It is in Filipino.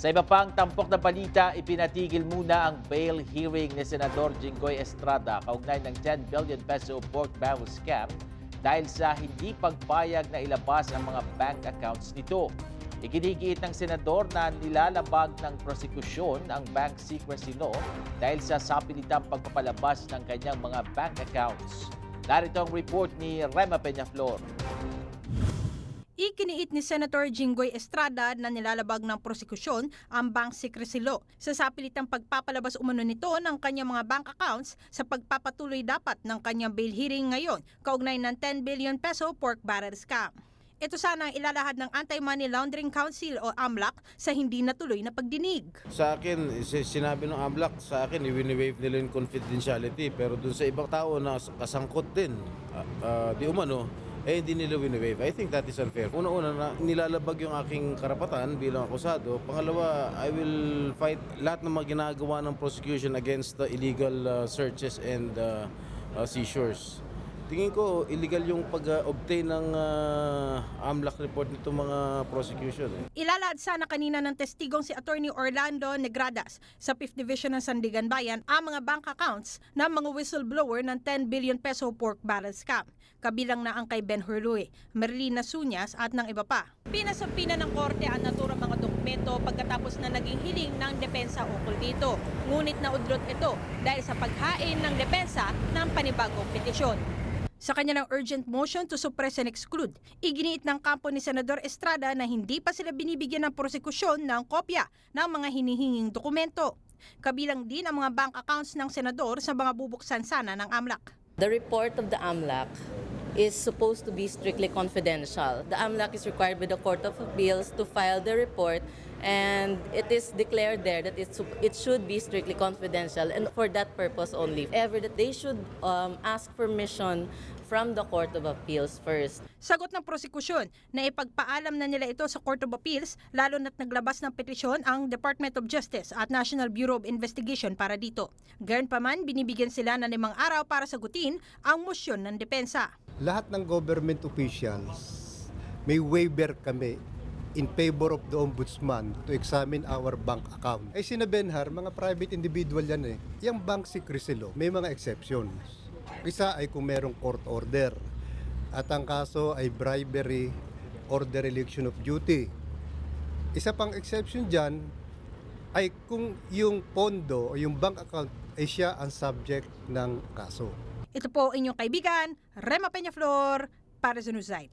Sa iba pang tampok na balita, ipinatigil muna ang bail hearing ni Senador Jinggoy Estrada kaugnay ng 10 billion peso pork barrel scam dahil sa hindi pagpayag na ilabas ang mga bank accounts nito. Ikinigiit ng senador na nilalabag ng prosekusyon ang bank secrecy law dahil sa sapilitang pagpapalabas ng kanyang mga bank accounts. Narito ang report ni Rema Peñaflor. Ikiniit ni Senator Jinggoy Estrada na nilalabag ng prosekusyon ang bank secrecy law sa sapilitang pagpapalabas umano nito ng kanyang mga bank accounts sa pagpapatuloy dapat ng kanyang bail hearing ngayon kaugnay ng 10 billion peso pork barrel scam. Ito sana ang ilalahad ng Anti-Money Laundering Council o AMLAC sa hindi natuloy na pagdinig. Sa akin, si- sinabi ng AMLAC, sa akin, i-waive nila yung confidentiality. Pero dun sa ibang tao na kasangkot din, ah, ah, di umano, eh hindi nila wini-waive. I think that is unfair. Una-una na nilalabag yung aking karapatan bilang akusado. Pangalawa, I will fight lahat ng mga ginagawa ng prosecution against the illegal ah, searches and ah, ah, seizures. Tingin ko, illegal yung pag-obtain ng ah, AMLAC report nito mga prosecution. Eh. Ilalahad sana kanina ng testigong si Attorney Orlando Negradas sa 5th Division ng Sandigan Bayan ang mga bank accounts ng mga whistleblower ng 10 billion peso pork barrel scam. Kabilang na ang kay Ben Hurlue, Merlina Sunyas at ng iba pa. Pinasampina ng korte ang naturang mga dokumento pagkatapos na naging hiling ng depensa ukol dito. Ngunit naudlot ito dahil sa paghain ng depensa ng panibagong petisyon. Sa kanya ng urgent motion to suppress and exclude, iginiit ng kampo ni Senador Estrada na hindi pa sila binibigyan ng prosekusyon ng kopya ng mga hinihinging dokumento. Kabilang din ang mga bank accounts ng senador sa mga bubuksan sana ng AMLAC. The report of the AMLAC is supposed to be strictly confidential. The AMLAC is required by the Court of Appeals to file the report and it is declared there that it, it should be strictly confidential and for that purpose only. Ever that they should um, ask permission from the Court of Appeals first. Sagot ng prosekusyon na ipagpaalam na nila ito sa Court of Appeals lalo na't naglabas ng petisyon ang Department of Justice at National Bureau of Investigation para dito. Gayon pa man, binibigyan sila ng limang araw para sagutin ang motion ng depensa. lahat ng government officials, may waiver kami in favor of the ombudsman to examine our bank account. Ay sina Benhar, mga private individual yan eh. Yung bank secrecy law, may mga exceptions. Isa ay kung merong court order. At ang kaso ay bribery or dereliction of duty. Isa pang exception dyan ay kung yung pondo o yung bank account ay siya ang subject ng kaso. Ito po inyong kaibigan, Rema Peñaflor, para sa Newsite.